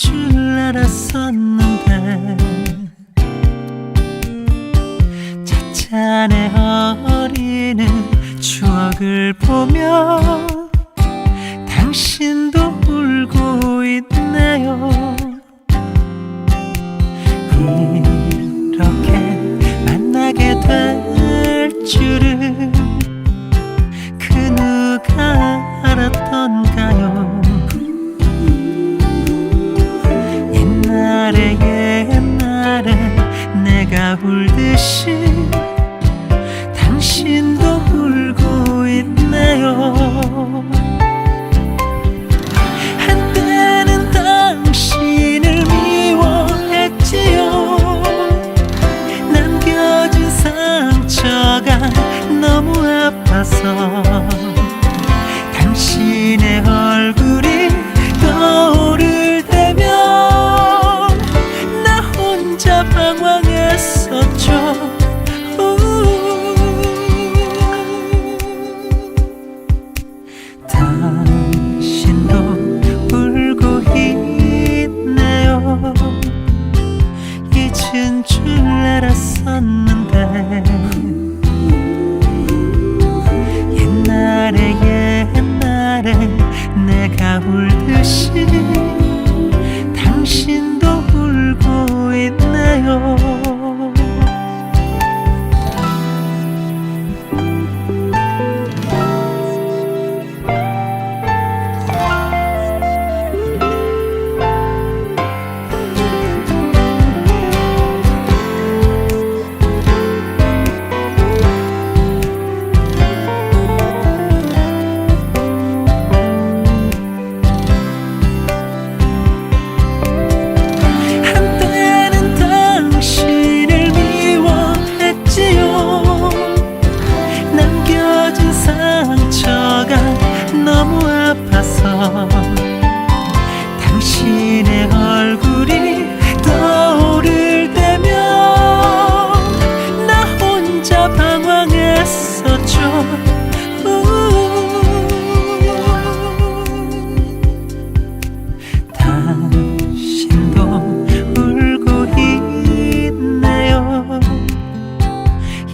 줄 알았었는데 차찬의 어리는 추억을 보며 나 울듯이 당신도 울고 있나요? 한때는 당신을 미워했지요. 남겨진 상처가 너무 아파서 당신도 울고 있나요.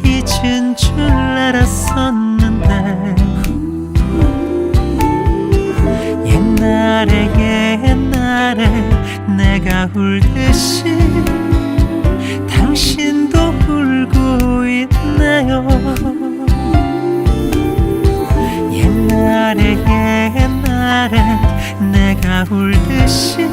잊은 줄 알았었는데. 옛날에 옛날에 내가 울듯이 바람 내가 울듯이.